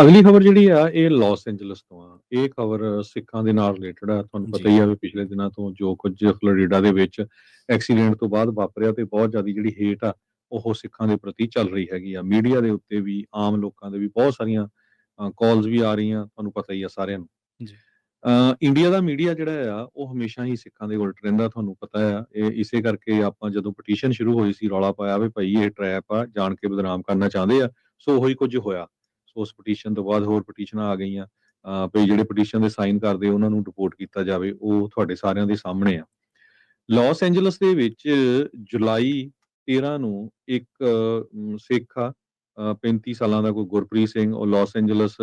ਅਗਲੀ ਖਬਰ ਜਿਹੜੀ ਆ ਇਹ ਲਾਸ ਐਂਜਲਸ ਤੋਂ ਆ। ਇਹ ਖਬਰ ਸਿੱਖਾਂ ਦੇ ਨਾਲ ਰਿਲੇਟਡ ਆ। ਤੁਹਾਨੂੰ ਪਤਾ। ਹੀ ਆ ਵੀ ਪਿਛਲੇ ਦਿਨਾਂ ਤੋਂ ਜੋ ਕੁਝ ਫਲੋਰੀਡਾ ਦੇ ਵਿੱਚ ਐਕਸੀਡੈਂਟ ਤੋਂ ਬਾਅਦ ਵਾਪਰਿਆ ਤੇ ਬਹੁਤ ਜ਼ਿਆਦਾ ਜਿਹੜੀ ਹੇਟ ਆ ਉਹ ਸਿੱਖਾਂ ਦੇ ਪ੍ਰਤੀ ਚੱਲ ਰਹੀ ਹੈਗੀ ਆ। ਮੀਡੀਆ ਦੇ ਉੱਤੇ ਵੀ ਆਮ ਲੋਕਾਂ ਦੇ ਵੀ ਬਹੁਤ ਸਾਰੀਆਂ ਕਾਲਸ ਵੀ ਆ ਰਹੀਆਂ ਤੁਹਾਨੂੰ ਪਤਾ ਹੀ ਆ ਸਾਰਿਆਂ ਨੂੰ। ਜੀ। ਇੰਡੀਆ ਦਾ ਮੀਡੀਆ ਜਿਹੜਾ ਆ ਉਹ ਹਮੇਸ਼ਾ ਹੀ ਸਿੱਖਾਂ ਦੇ ਉਲਟ ਰਹਿੰਦਾ ਤੁਹਾਨੂੰ ਪਤਾ ਆ। ਇਹ ਇਸੇ ਕਰਕੇ ਆਪਾਂ ਜਦੋਂ ਪਟੀਸ਼ਨ ਸ਼ੁਰੂ ਹੋਈ ਸੀ ਰੌਲਾ ਪਾਇਆ ਵੀ ਭਾਈ ਇਹ ਟ੍ਰੈਪ ਆ ਜਾਣ ਕੇ ਬਦਨਾਮ ਕਰਨਾ ਚਾਹੁੰਦੇ ਆ ਸੋ ਉਹੀ ਕੁਝ ਹੋਇਆ। ਸੋ ਉਸ ਪਟੀਸ਼ਨ ਤੋਂ ਬਾਅਦ ਹੋਰ ਪਟੀਸ਼ਨਾਂ ਆ ਗਈਆਂ। ਵੀ ਜਿਹੜੇ ਪਟੀਸ਼ਨ ਦੇ ਸਾਈਨ ਕਰਦੇ ਉਹਨਾਂ ਨੂੰ ਰਿਪੋਰਟ ਕੀਤਾ ਜਾਵੇ ਉਹ ਤੁਹਾਡੇ ਸਾਰਿਆਂ ਦੇ ਸਾਹਮਣੇ ਆ। ਲਾਸ ਐਂਜਲਸ ਦੇ ਵਿੱਚ ਜੁਲਾਈ 13 ਨੂੰ ਇੱਕ ਸਿੱਖ ਆ ਅਹ 35 ਸਾਲਾਂ ਦਾ ਕੋਈ ਗੁਰਪ੍ਰੀਤ ਸਿੰਘ ਉਹ ਲਾਸ ਐਂਜਲਸ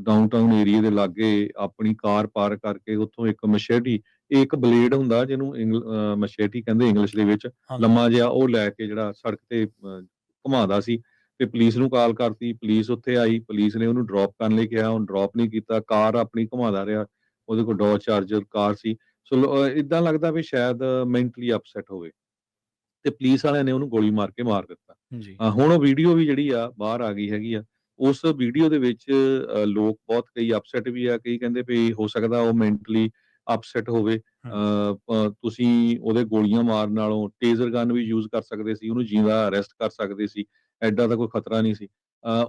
ਡਾਊਨਟਾਊਨ ਏਰੀਆ ਦੇ ਲਾਗੇ ਆਪਣੀ ਕਾਰ ਪਾਰਕ ਕਰਕੇ ਉੱਥੋਂ ਇੱਕ ਮਸ਼ੇਟੀ ਇੱਕ ਬਲੇਡ ਹੁੰਦਾ ਜਿਹਨੂੰ ਮਸ਼ੇਟੀ ਕਹਿੰਦੇ ਇੰਗਲਿਸ਼ ਦੇ ਵਿੱਚ। ਲੰਮਾ ਜਿਹਾ ਉਹ ਲੈ ਕੇ ਜਿਹੜਾ ਸੜਕ ਤੇ ਘੁਮਾਉਂਦਾ ਸੀ। ਤੇ ਪੁਲਿਸ ਨੂੰ ਕਾਲ ਕਰਤੀ ਪੁਲਿਸ ਉੱਥੇ ਆਈ ਪੁਲਿਸ ਨੇ ਉਹਨੂੰ ਡ੍ਰੌਪ ਕਰਨ ਲਈ ਕਿਹਾ ਉਹਨ ਡ੍ਰੌਪ ਨਹੀਂ ਕੀਤਾ ਕਾਰ ਆਪਣੀ ਘੁਮਾਉਂਦਾ ਰਿਹਾ ਉਹਦੇ ਕੋਲ ਡੌਜ ਚਾਰਜਰ ਕਾਰ ਸੀ। ਸੋ ਇਦਾਂ ਲੱਗਦਾ ਵੀ ਸ਼ਾਇਦ ਮੈਂਟਲੀ ਅਪਸੈਟ ਹੋਵੇ। ਤੇ ਪੁਲਿਸ ਵਾਲਿਆਂ ਨੇ ਉਹਨੂੰ ਗੋਲੀ ਮਾਰ ਕੇ ਮਾਰ ਦਿੱਤਾ। ਹੁਣ ਉਹ ਵੀਡੀਓ ਵੀ ਜਿਹੜੀ ਆ ਬਾਹਰ ਆ ਗਈ ਹੈਗੀ ਆ ਉਸ ਵੀਡੀਓ ਦੇ ਵਿੱਚ ਲੋਕ ਬਹੁਤ ਕਈ ਅਪਸੈਟ ਵੀ ਆ ਕਈ ਕਹਿੰਦੇ ਵੀ ਹੋ ਸਕਦਾ ਉਹ ਮੈਂਟਲੀ ਅਪਸੈਟ ਹੋਵੇ ਤੁਸੀਂ ਉਹਦੇ ਗੋਲੀਆਂ ਮਾਰਨ ਨਾਲੋਂ ਟੇਜ਼ਰ ਗਨ ਵੀ ਯੂਜ਼ ਕਰ ਸਕਦੇ ਸੀ ਉਹਨੂੰ ਜਿੰਦਾ ਅਰੈਸਟ ਕਰ ਸਕਦੇ ਸੀ ਐਡਾ ਦਾ ਕੋਈ ਖਤਰਾ ਨਹੀਂ ਸੀ।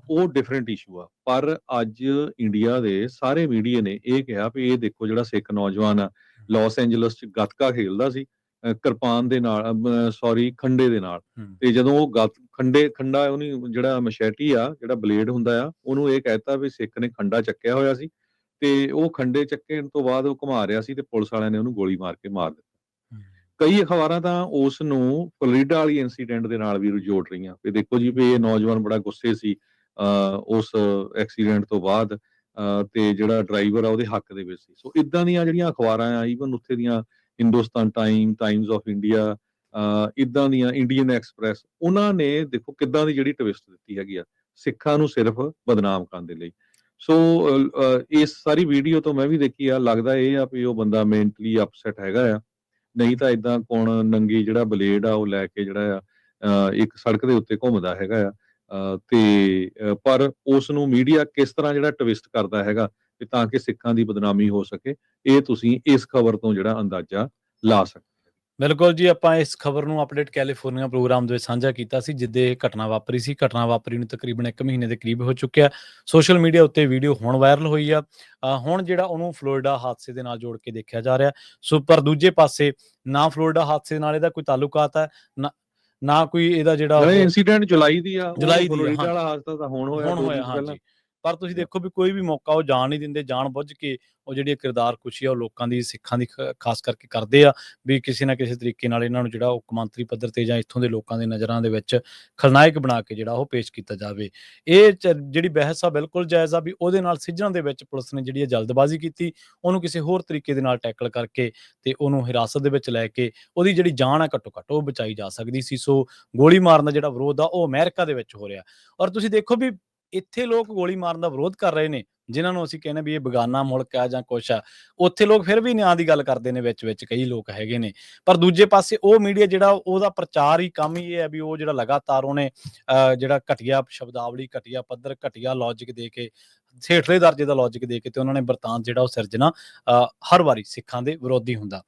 ਉਹ ਡਿਫਰੈਂਟ ਇਸ਼ੂ ਆ। ਪਰ ਅੱਜ ਇੰਡੀਆ ਦੇ ਸਾਰੇ ਮੀਡੀਆ ਨੇ ਇਹ ਕਿਹਾ ਵੀ ਇਹ ਦੇਖੋ ਜਿਹੜਾ ਸਿੱਖ ਨੌਜਵਾਨ ਆ ਲਾਸ ਐਂਜਲਸ ਚ ਗੱਤਕਾ ਖੇਲਦਾ ਸੀ ਕਿਰਪਾਨ ਦੇ ਨਾਲ ਸੌਰੀ ਖੰਡੇ ਦੇ ਨਾਲ। ਤੇ ਜਦੋਂ ਉਹ ਗੱਤ ਖੰਡੇ ਖੰਡਾ ਉਹਨੇ ਜਿਹੜਾ ਮਸ਼ੈਟੀ ਆ ਜਿਹੜਾ ਬਲੇਡ ਹੁੰਦਾ ਆ ਉਹਨੂੰ ਇਹ ਕਹਿਤਾ ਵੀ ਸਿੱਖ ਨੇ ਖੰਡਾ ਚੱਕਿਆ ਹੋਇਆ ਸੀ ਤੇ ਉਹ ਖੰਡੇ ਚੱਕਣ ਤੋਂ ਬਾਅਦ ਉਹ ਘੁਮਾ ਰਿਹਾ ਸੀ ਤੇ ਪੁਲਿਸ ਵਾਲਿਆਂ ਨੇ ਉਹਨੂੰ ਗੋਲੀ ਮਾਰ ਕੇ ਮਾਰ ਦਿੱਤਾ। ਕਈ ਅਖਬਾਰਾਂ ਤਾਂ ਉਸ ਨੂੰ ਫਲੋਰੀਡਾ ਵਾਲੀ ਇਨਸੀਡੈਂਟ ਦੇ ਨਾਲ ਵੀ ਜੋੜ ਰਹੀਆਂ। ਵੀ ਦੇਖੋ ਜੀ ਵੀ ਇਹ ਨੌਜਵਾਨ ਬੜਾ ਗੁੱਸੇ ਸੀ ਉਸ ਐਕਸੀਡੈਂਟ ਤੋਂ ਬਾਅਦ ਤੇ ਜਿਹੜਾ ਡਰਾਈਵਰ ਆ ਉਹਦੇ ਹੱਕ ਦੇ ਵਿੱਚ ਸੀ। ਸੋ ਇਦਾਂ ਦੀਆਂ ਜਿਹੜੀਆਂ ਅਖਬਾਰਾਂ ਆ ਈਵਨ ਉੱਥੇ ਦੀਆਂ Hindustan time Times of India ਇਦਾਂ ਦੀਆਂ ਇੰਡੀਅਨ ਐਕਸਪ੍ਰੈਸ ਉਹਨਾਂ ਨੇ ਦੇਖੋ ਕਿੱਦਾਂ ਦੀ ਜਿਹੜੀ ਟਵਿਸਟ ਦਿੱਤੀ ਹੈਗੀ ਆ ਸਿੱਖਾਂ ਨੂੰ ਸਿਰਫ ਬਦਨਾਮ ਕਰਨ ਦੇ ਲਈ। ਸੋ ਇਸ ਸਾਰੀ ਵੀਡੀਓ ਤੋਂ ਮੈਂ ਵੀ ਦੇਖੀ ਆ, ਲੱਗਦਾ ਇਹ ਆ ਵੀ ਉਹ ਬੰਦਾ ਮੈਂਟਲੀ ਅਪਸੈਟ ਹੈਗਾ ਆ। ਨਹੀਂ ਤਾਂ ਇਦਾਂ ਕੌਣ ਨੰਗੀ ਜਿਹੜਾ ਬਲੇਡ ਆ, ਉਹ ਲੈ ਕੇ ਜਿਹੜਾ ਆ ਇੱਕ ਸੜਕ ਦੇ ਉੱਤੇ ਘੁੰਮਦਾ ਹੈਗਾ ਆ। ਤੇ ਪਰ ਉਸ ਨੂੰ ਮੀਡੀਆ ਕਿਸ ਤਰ੍ਹਾਂ ਜਿਹੜਾ ਟਵਿਸਟ ਕਰਦਾ ਹੈਗਾ ਕਿ ਤਾਂ ਕਿ ਸਿੱਖਾਂ ਦੀ ਬਦਨਾਮੀ ਹੋ ਸਕੇ, ਇਹ ਤੁਸੀਂ ਇਸ ਖਬਰ ਤੋਂ ਜਿਹੜਾ ਅੰਦਾਜ਼ਾ ਲਾ ਸਕਦੇ ਬਿਲਕੁਲ ਜੀ ਆਪਾਂ ਇਸ ਖਬਰ ਨੂੰ ਅਪਡੇਟ ਕੈਲੀਫੋਰਨੀਆ ਪ੍ਰੋਗਰਾਮ ਦੇ ਵਿੱਚ ਸਾਂਝਾ ਕੀਤਾ ਸੀ ਜਿੱਦੇ ਇਹ ਘਟਨਾ ਵਾਪਰੀ ਸੀ। ਘਟਨਾ ਵਾਪਰੀ ਨੂੰ ਤਕਰੀਬਨ 1 ਮਹੀਨੇ ਦੇ ਕਰੀਬ ਹੋ ਚੁੱਕਿਆ। ਸੋਸ਼ਲ ਮੀਡੀਆ ਉੱਤੇ ਵੀਡੀਓ ਹੁਣ ਵਾਇਰਲ ਹੋਈ ਆ। ਹੁਣ ਜਿਹੜਾ ਉਹਨੂੰ ਫਲੋਰੀਡਾ ਹਾਦਸੇ ਦੇ ਨਾਲ ਜੋੜ ਕੇ ਦੇਖਿਆ ਜਾ ਰਿਹਾ। ਸੋ ਪਰ ਦੂਜੇ ਪਾਸੇ ਨਾ ਫਲੋਰੀਡਾ ਹਾਦਸੇ ਨਾਲ ਇਹਦਾ ਕੋਈ ਤਾਲੁਕਾਤ ਹੈ ਨਾ ਨਾ ਕੋਈ ਇਹਦਾ ਜਿਹੜਾ ਇਨਸੀਡੈਂਟ ਜੁਲਾਈ ਦੀ ਆ ਜੁਲਾਈ ਦੀ ਹਾਂ। ਵਾਲਾ ਹਾਦਸਾ ਤਾਂ ਹੁਣ ਹੋਇਆ ਹੁਣ ਹੋਇਆ ਪਹਿਲਾਂ। ਪਰ ਤੁਸੀਂ ਦੇਖੋ ਵੀ ਕੋਈ ਵੀ ਮੌਕਾ ਉਹ ਜਾਣ ਨਹੀਂ ਦਿੰਦੇ ਜਾਣ ਬੁੱਝ ਕੇ ਉਹ ਜਿਹੜੀ ਕਿਰਦਾਰ ਕੁਸ਼ੀ ਆ ਉਹ ਲੋਕਾਂ ਦੀ ਸਿੱਖਾਂ ਦੀ ਖਾਸ ਕਰਕੇ ਕਰਦੇ ਆ ਵੀ ਕਿਸੇ ਨਾ ਕਿਸੇ ਤਰੀਕੇ ਨਾਲ ਇਹਨਾਂ ਨੂੰ ਜਿਹੜਾ ਉਹ ਕੌਮਾਂਤਰੀ ਪੱਧਰ ਤੇ ਜਾਂ ਇੱਥੋਂ ਦੇ ਲੋਕਾਂ ਦੇ ਨਜ਼ਰਾਂ ਦੇ ਵਿੱਚ ਖਲਨਾਇਕ ਬਣਾ ਕੇ ਜਿਹੜਾ ਉਹ ਪੇਸ਼ ਕੀਤਾ ਜਾਵੇ। ਇਹ ਜਿਹੜੀ ਬਹਿਸ ਆ ਬਿਲਕੁਲ ਜਾਇਜ਼ ਆ ਵੀ ਉਹਦੇ ਨਾਲ ਸਿੱਝਣ ਦੇ ਵਿੱਚ ਪੁਲਿਸ ਨੇ ਜਿਹੜੀ ਜਲਦਬਾਜ਼ੀ ਕੀਤੀ ਉਹਨੂੰ ਕਿਸੇ ਹੋਰ ਤਰੀਕੇ ਦੇ ਨਾਲ ਟੈਕਲ ਕਰਕੇ ਤੇ ਉਹਨੂੰ ਹਿਰਾਸਤ ਦੇ ਵਿੱਚ ਲੈ ਕੇ ਉਹਦੀ ਜਿਹੜੀ ਜਾਨ ਆ ਘੱਟੋ ਘੱਟ ਉਹ ਬਚਾਈ ਜਾ ਸਕਦੀ ਸੀ। ਸੋ ਗੋਲੀ ਮਾਰਨ ਦਾ ਜਿਹੜਾ ਵਿਰੋਧ ਆ ਉਹ ਅਮਰੀਕਾ ਦੇ ਵਿੱਚ ਹੋ ਰਿਹਾ। ਔਰ ਤੁਸੀਂ ਦੇਖੋ ਵੀ ਇੱਥੇ ਲੋਕ ਗੋਲੀ ਮਾਰਨ ਦਾ ਵਿਰੋਧ ਕਰ ਰਹੇ ਨੇ ਜਿਨ੍ਹਾਂ ਨੂੰ ਅਸੀਂ ਕਹਿੰਦੇ ਵੀ ਇਹ ਬੇਗਾਨਾ ਮੁਲਕ ਆ ਜਾਂ ਕੁਛ ਆ ਉੱਥੇ ਲੋਕ ਫਿਰ ਵੀ ਨਿਆਂ ਦੀ ਗੱਲ ਕਰਦੇ ਨੇ ਵਿੱਚ ਵਿੱਚ ਕਈ ਲੋਕ ਹੈਗੇ ਨੇ। ਪਰ ਦੂਜੇ ਪਾਸੇ ਉਹ ਮੀਡੀਆ ਜਿਹੜਾ ਉਹਦਾ ਪ੍ਰਚਾਰ ਹੀ ਕੰਮ ਹੀ ਇਹ ਹੈ ਵੀ ਉਹ ਜਿਹੜਾ ਲਗਾਤਾਰ ਉਹਨੇ ਅਹ, ਜਿਹੜਾ ਘਟੀਆ ਸ਼ਬਦਾਵਲੀ ਘਟੀਆ ਪੱਧਰ ਘਟੀਆ ਲੌਜੀਕ ਦੇ ਕੇ ਹੇਠਲੇ ਦਰਜੇ ਦਾ ਲੌਜੀਕ ਦੇ ਕੇ ਤੇ ਉਹਨਾਂ ਨੇ ਬਰਤਾਨ ਜਿਹੜਾ ਉਹ ਸਿਰਜਣਾ ਅਹ, ਹਰ ਵਾਰੀ ਸਿੱਖਾਂ ਦੇ ਵਿਰੋਧੀ ਹੁੰਦਾ।